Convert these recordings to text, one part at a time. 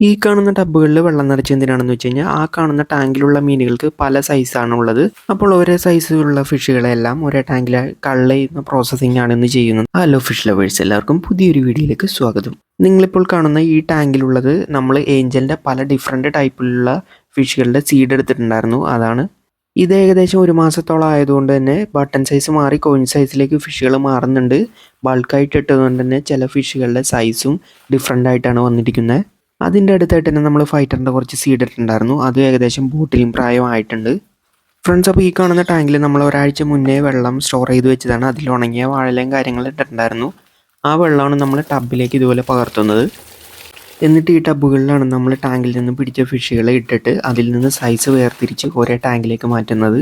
ഈ കാണുന്ന ടബുകളിൽ വെള്ളം നിറച്ച് എന്തിനാണെന്ന് വെച്ച് കഴിഞ്ഞാൽ ആ കാണുന്ന ടാങ്കിലുള്ള മീനുകൾക്ക് പല സൈസാണ് ഉള്ളത്. അപ്പോൾ ഒരേ സൈസിലുള്ള ഫിഷുകളെല്ലാം ഒരേ ടാങ്കിൽ കള്ള ചെയ്യുന്ന പ്രോസസ്സിംഗ് ആണ് ഇന്ന് ചെയ്യുന്നത്. ഹലോ ഫിഷ് ലവേഴ്സ് എല്ലാവർക്കും പുതിയൊരു വീഡിയോയിലേക്ക് സ്വാഗതം. നിങ്ങളിപ്പോൾ കാണുന്ന ഈ ടാങ്കിലുള്ളത് നമ്മൾ ഏഞ്ചലിന്റെ പല ഡിഫറെന്റ് ടൈപ്പിലുള്ള ഫിഷുകളുടെ സീഡ് എടുത്തിട്ടുണ്ടായിരുന്നു. അതാണ് ഇത് ഏകദേശം ഒരു മാസത്തോളം ആയതുകൊണ്ട് തന്നെ ബട്ടൺ സൈസ് മാറി കോയിൻ സൈസിലേക്ക് ഫിഷുകൾ മാറുന്നുണ്ട്. ബൾക്കായിട്ട് ഇട്ടതുകൊണ്ട് തന്നെ ചില ഫിഷുകളുടെ സൈസും ഡിഫറെന്റ് ആയിട്ടാണ് വന്നിരിക്കുന്നത്. അതിന്റെ അടുത്തായിട്ട് തന്നെ നമ്മൾ ഫൈറ്ററിന്റെ കുറച്ച് സീഡ് ഇട്ടിട്ടുണ്ടായിരുന്നു. അത് ഏകദേശം ബോട്ടിലും പ്രായമായിട്ടുണ്ട്. ഫ്രണ്ട്സ് അപ്പോൾ ഈ കാണുന്ന ടാങ്കിൽ നമ്മൾ ഒരാഴ്ച മുന്നേ വെള്ളം സ്റ്റോർ ചെയ്ത് വെച്ചതാണ്. അതിൽ ഉണങ്ങിയ വാഴലയും കാര്യങ്ങളും ഇട്ടിട്ടുണ്ടായിരുന്നു. ആ വെള്ളമാണ് നമ്മൾ ടബിലേക്ക് ഇതുപോലെ പകർത്തുന്നത്. എന്നിട്ട് ഈ ടബുകളിലാണ് നമ്മൾ ടാങ്കിൽ നിന്ന് പിടിച്ച ഫിഷുകളെ ഇട്ടിട്ട് അതിൽ നിന്ന് സൈസ് വേർതിരിച്ച് ഒരേ ടാങ്കിലേക്ക് മാറ്റുന്നത്.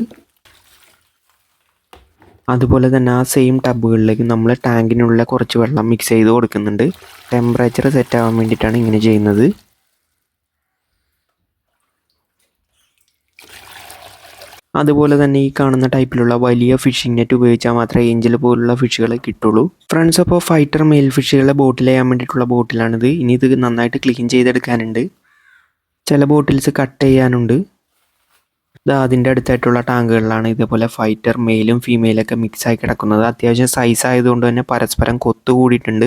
അതുപോലെ തന്നെ ആ സെയിം ടബുകളിലേക്ക് നമ്മൾ ടാങ്കിനുള്ള കുറച്ച് വെള്ളം മിക്സ് ചെയ്ത് കൊടുക്കുന്നുണ്ട്. ടെമ്പറേച്ചർ സെറ്റ് ആവാൻ വേണ്ടിയിട്ടാണ് ഇങ്ങനെ ചെയ്യുന്നത്. അതുപോലെ തന്നെ ഈ കാണുന്ന ടൈപ്പിലുള്ള വലിയ ഫിഷിംഗ് നെറ്റ് ഉപയോഗിച്ചാൽ മാത്രമേ ഏഞ്ചൽ പോലുള്ള ഫിഷുകളെ കിട്ടുള്ളൂ. ഫ്രണ്ട്സ് അപ്പോൾ ഫൈറ്റർ മെയിൽ ഫിഷുകളെ ബോട്ടിൽ ചെയ്യാൻ വേണ്ടിയിട്ടുള്ള ബോട്ടിലാണിത് ഇനി ഇത് നന്നായിട്ട് ക്ലീൻ ചെയ്തെടുക്കാനുണ്ട്. ചില ബോട്ടിൽസ് കട്ട് ചെയ്യാനുണ്ട്. ഇത് അതിന്റെ അടുത്തായിട്ടുള്ള ടാങ്കുകളിലാണ് ഇതേപോലെ ഫൈറ്റർ മെയിലും ഫീമെയിലൊക്കെ മിക്സ് ആയി കിടക്കുന്നത്. അത്യാവശ്യം സൈസ് ആയതുകൊണ്ട് തന്നെ പരസ്പരം കൊത്തുകൂടിയിട്ടുണ്ട്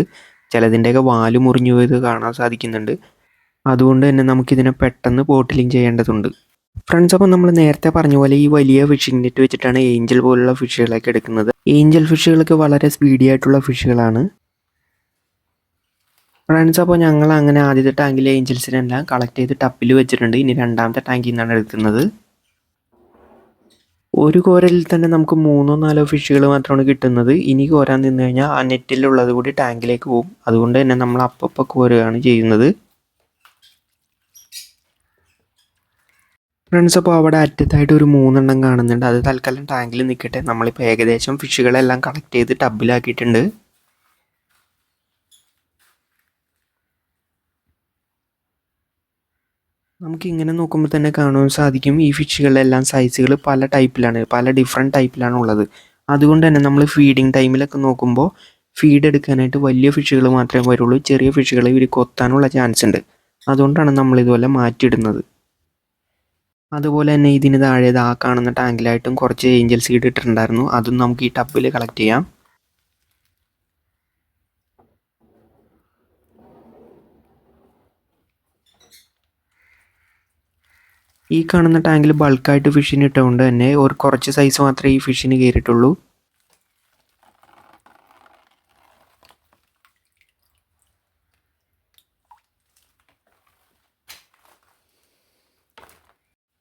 ചിലതിന്റെയൊക്കെ വാൽ മുറിഞ്ഞു പോയത് കാണാൻ സാധിക്കുന്നുണ്ട്. അതുകൊണ്ട് തന്നെ നമുക്കിതിനെ പെട്ടെന്ന് ബോട്ടിലിംഗ് ചെയ്യേണ്ടതുണ്ട്. ഫ്രണ്ട്സ് അപ്പം നമ്മൾ നേരത്തെ പറഞ്ഞ പോലെ ഈ വലിയ ഫിഷിംഗ് നെറ്റ് വെച്ചിട്ടാണ് ഏഞ്ചൽ പോലുള്ള ഫിഷുകളൊക്കെ എടുക്കുന്നത്. ഏഞ്ചൽ ഫിഷുകളൊക്കെ വളരെ സ്പീഡി ആയിട്ടുള്ള ഫിഷുകളാണ് ഫ്രണ്ട്സ് അപ്പോൾ ഞങ്ങൾ അങ്ങനെ ആദ്യത്തെ ടാങ്കിലെ ഏഞ്ചൽസിനെല്ലാം കളക്ട് ചെയ്ത് ടപ്പിൽ വെച്ചിട്ടുണ്ട്. ഇനി രണ്ടാമത്തെ ടാങ്കിൽ നിന്നാണ് എടുക്കുന്നത്. ഒരു കോരലിൽ തന്നെ നമുക്ക് മൂന്നോ നാലോ ഫിഷുകൾ മാത്രമാണ് കിട്ടുന്നത്. ഇനി കോരാൻ നിന്ന് കഴിഞ്ഞാൽ ആ നെറ്റിലുള്ളത് കൂടി ടാങ്കിലേക്ക് പോകും. അതുകൊണ്ട് തന്നെ നമ്മൾ അപ്പപ്പോൾ കോരുകയാണ് ചെയ്യുന്നത്. ഫ്രണ്ട്സ് അപ്പോൾ അവിടെ അറ്റത്തായിട്ട് ഒരു മൂന്നെണ്ണം കാണുന്നുണ്ട്. അത് തൽക്കാലം ടാങ്കിൽ നിൽക്കട്ടെ. നമ്മളിപ്പോൾ ഏകദേശം ഫിഷുകളെല്ലാം കളക്ട് ചെയ്ത് ടബിലാക്കിയിട്ടുണ്ട് നമുക്ക് ഇങ്ങനെ നോക്കുമ്പോൾ തന്നെ കാണാൻ സാധിക്കും ഈ ഫിഷുകളെല്ലാം സൈസുകൾ പല ടൈപ്പിലാണ് പല ഡിഫറെന്റ് ടൈപ്പിലാണ് ഉള്ളത്. അതുകൊണ്ട് തന്നെ നമ്മൾ ഫീഡിങ് ടൈമിലൊക്കെ നോക്കുമ്പോൾ ഫീഡ് എടുക്കാനായിട്ട് വലിയ ഫിഷുകൾ മാത്രമേ വരുള്ളൂ. ചെറിയ ഫിഷുകളെ ഇവർ കൊത്താനുള്ള ചാൻസ് ഉണ്ട്. അതുകൊണ്ടാണ് നമ്മൾ ഇതുപോലെ മാറ്റിയിടുന്നത്. അതുപോലെ തന്നെ ഇതിന് താഴെ ആ കാണുന്ന ടാങ്കിലായിട്ടും കുറച്ച് ഏഞ്ചൽ സീഡ് ഇട്ടിട്ടുണ്ടായിരുന്നു. അതും നമുക്ക് ഈ ടപ്പിൽ കളക്ട് ചെയ്യാം. ഈ കാണുന്ന ടാങ്കിൽ ബൾക്കായിട്ട് ഫിഷിന് ഇട്ടുകൊണ്ട് തന്നെ ഒരു കുറച്ച് സൈസ് മാത്രമേ ഈ ഫിഷിന് കയറിയിട്ടുള്ളൂ.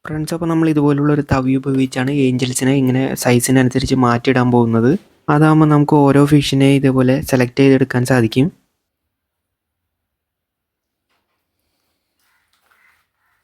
ഫ്രണ്ട്സ് അപ്പോൾ നമ്മൾ ഇതുപോലുള്ള ഒരു തവി ഉപയോഗിച്ചാണ് ഏഞ്ചൽസിനെ ഇങ്ങനെ സൈസിനനുസരിച്ച് മാറ്റിയിടാൻ പോകുന്നത്. അതാകുമ്പോൾ നമുക്ക് ഓരോ ഫിഷിനെ ഇതുപോലെ സെലക്ട് ചെയ്തെടുക്കാൻ സാധിക്കും.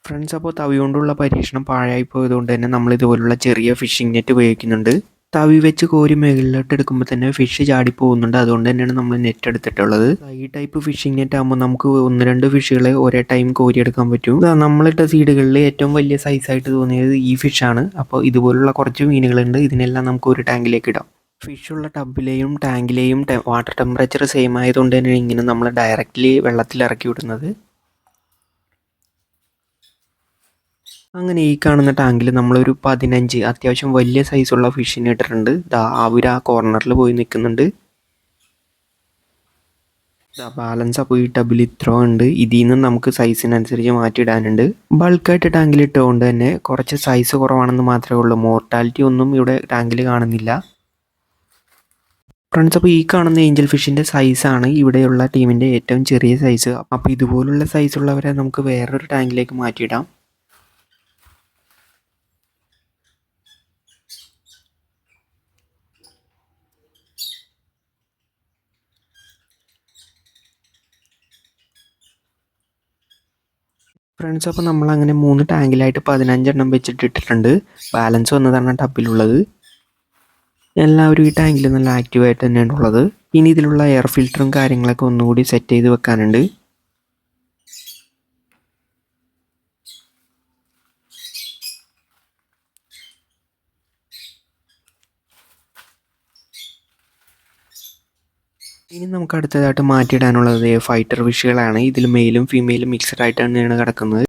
ഫ്രണ്ട്സ് അപ്പോൾ തവി കൊണ്ടുള്ള പരീക്ഷണം പാഴായി പോയതുകൊണ്ട് തന്നെ നമ്മൾ ഇതുപോലുള്ള ചെറിയ ഫിഷിംഗ് നെറ്റ് ഉപയോഗിക്കുന്നുണ്ട്. തവി വെച്ച് കോരി മുകളിലോട്ട് എടുക്കുമ്പോൾ തന്നെ ഫിഷ് ചാടി പോകുന്നുണ്ട്. അതുകൊണ്ട് തന്നെയാണ് നമ്മൾ നെറ്റ് എടുത്തിട്ടുള്ളത്. ഈ ടൈപ്പ് ഫിഷിംഗ് നെറ്റ് ആകുമ്പോൾ നമുക്ക് ഒന്ന് രണ്ട് ഫിഷുകളെ ഒരേ ടൈം കോരിയെടുക്കാൻ പറ്റും. നമ്മളിട്ട സീഡുകളിൽ ഏറ്റവും വലിയ സൈസായിട്ട് തോന്നിയത് ഈ ഫിഷാണ് അപ്പോൾ ഇതുപോലുള്ള കുറച്ച് മീനുകളുണ്ട്. ഇതിനെല്ലാം നമുക്ക് ഒരു ടാങ്കിലേക്ക് ഇടാം. ഫിഷുള്ള ടബിലെയും ടാങ്കിലെയും വാട്ടർ ടെമ്പറേച്ചർ സെയിം ആയതുകൊണ്ട് തന്നെ ഇങ്ങനെ നമ്മൾ ഡയറക്റ്റ്ലി വെള്ളത്തിൽ ഇറക്കി വിടുന്നത്. അങ്ങനെ ഈ കാണുന്ന ടാങ്കിൽ നമ്മളൊരു പതിനഞ്ച് അത്യാവശ്യം വലിയ സൈസുള്ള ഫിഷിനെ ഇട്ടിട്ടുണ്ട്. ദാ അവർ ആ കോർണറിൽ പോയി നിൽക്കുന്നുണ്ട് ദാ ബാലൻസ് അപ്പോൾ ഈ ടബിൽ ഇത്ര ഉണ്ട്. ഇതിൽ നിന്ന് നമുക്ക് സൈസിനനുസരിച്ച് മാറ്റിയിടാനുണ്ട്. ബൾക്കായിട്ട് ടാങ്കിൽ ഇട്ടുകൊണ്ട് തന്നെ കുറച്ച് സൈസ് കുറവാണെന്ന് മാത്രമേ ഉള്ളൂ. മോർട്ടാലിറ്റി ഒന്നും ഇവിടെ ടാങ്കിൽ കാണുന്നില്ല. ഫ്രണ്ട്സ് അപ്പോൾ ഈ കാണുന്ന ഏഞ്ചൽ ഫിഷിന്റെ സൈസാണ് ഇവിടെയുള്ള ടീമിന്റെ ഏറ്റവും ചെറിയ സൈസ് അപ്പോൾ ഇതുപോലുള്ള സൈസുള്ളവരെ നമുക്ക് വേറൊരു ടാങ്കിലേക്ക് മാറ്റിയിടാം. ഫ്രണ്ട്സ് അപ്പോൾ നമ്മൾ അങ്ങനെ മൂന്ന് ടാങ്കിലായിട്ട് പതിനഞ്ചെണ്ണം വെച്ചിട്ട് ഇട്ടിട്ടുണ്ട് ബാലൻസ് വന്നതാണ് ടബിലുള്ളത് എല്ലാവരും ഈ ടാങ്കിൽ നല്ല ആക്റ്റീവായിട്ട് തന്നെയാണ് ഉള്ളത്. ഇനി ഇതിലുള്ള എയർ ഫിൽറ്ററും കാര്യങ്ങളൊക്കെ ഒന്നുകൂടി സെറ്റ് ചെയ്ത് വെക്കാനുണ്ട്. ഇനി നമുക്ക് അടുത്തതായിട്ട് മാറ്റിയിടാനുള്ളത് ഫൈറ്റർ വിഷുകളാണ് ഇതിൽ മെയിലും ഫീമെയിലും മിക്സഡ് ആയിട്ടാണ് കിടക്കുന്നത്.